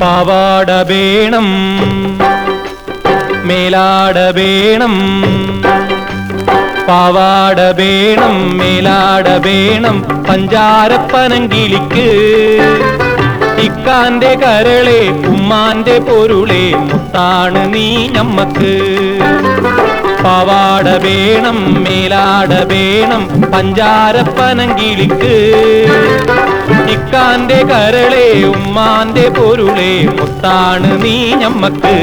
പാവാട വേണം. മേലാട വേണം. പാവാട വേണം മേലാട വേണം. പഞ്ചാരപ്പനങ്കിളിക്ക് ഇക്കാന്റെ കരളെ ഉമ്മാന്റെ പൊരുളെ മുത്താണ് നീ ഞമ്മക്ക്. പാവാട വേണം മേലാട വേണം. പഞ്ചാരപ്പനങ്കിളിക്ക് ഇക്കാന്റെ കരളെ ഉമ്മാന്റെ പൊരുളെ മുത്താണ് നീ ഞമ്മക്ക്.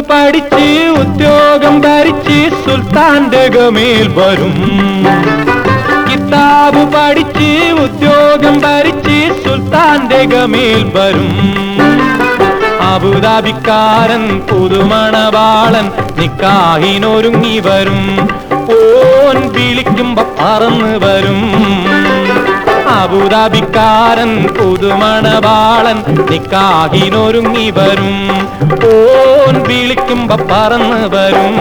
പഠിച്ച് ഉദ്യോഗം ധരിച്ച് സുൽത്താന്റെ ഗമേൽ വരും. കിതാബ് പഠിച്ച് ഉദ്യോഗം ഭരിച്ച് സുൽത്താന്റെ ഗമേൽ വരും. അബുദാബിക്കാരൻ പുതുമണവാളൻ നിക്കാഹിനൊരുങ്ങി വരും. ഓൻ വിളിക്കുമ്പോ പറന്ന് വരും. അബുദാബിക്കാരൻ പുതുമണവാളൻ നിക്കാഹിനൊരുങ്ങി വരും. ഓൻ വിളിക്കുമ്പോ പറന്ന് വരും.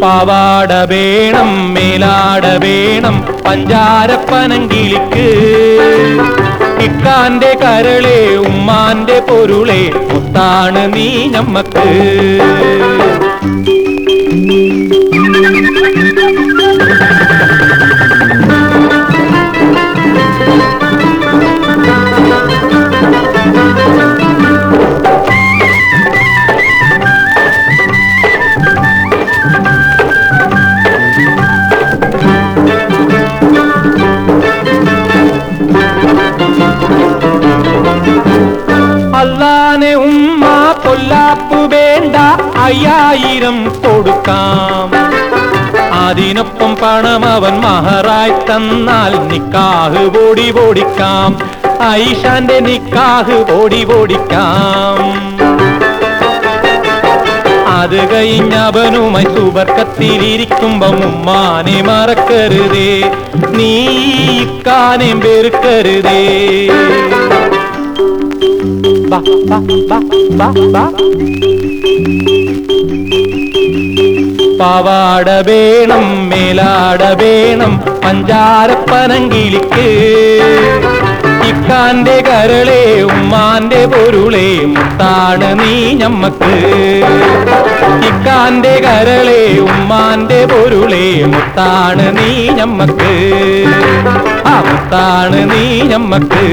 പാവാട വേണം മേലാട വേണം പഞ്ചാരപ്പനങ്കിളിക്ക്. ഇക്കാന്റെ കരളെ ഉമ്മാന്റെ പൊരുളെ മുത്താണ് നീ ഞമ്മക്ക്. അയ്യായിരം കൊടുക്കാം അതിനൊപ്പം പണം അവൻ മഹറായി തന്നാൽ നിക്കാഹ് ഓടി ഓടിക്കാം ഐഷാന്റെ നിക്കാഹ് ഓടി ഓടിക്കാം അത് കഴിഞ്ഞവനുമായി സുബർക്കത്തിലിരിക്കുമ്പോ ഉമ്മാനെ മറക്കരുതേ നീ ഇക്കാനെ വെറുക്കരുതേ ബാ, ബാ, ബാ, ബാ, ബാ. പാവാട വേണം മേലാട വേണം പഞ്ചാരപ്പനങ്കിളിക്ക് ഇക്കാന്റെ കരളെ ഉമ്മാന്റെ പൊരുളെ മുത്താണ് നീ ഞമ്മക്ക്. ഇക്കാന്റെ കരളെ ഉമ്മാന്റെ പൊരുളെ മുത്താണ് നീ ഞമ്മക്ക്. ആ മുത്താണ് നീ ഞമ്മക്ക്.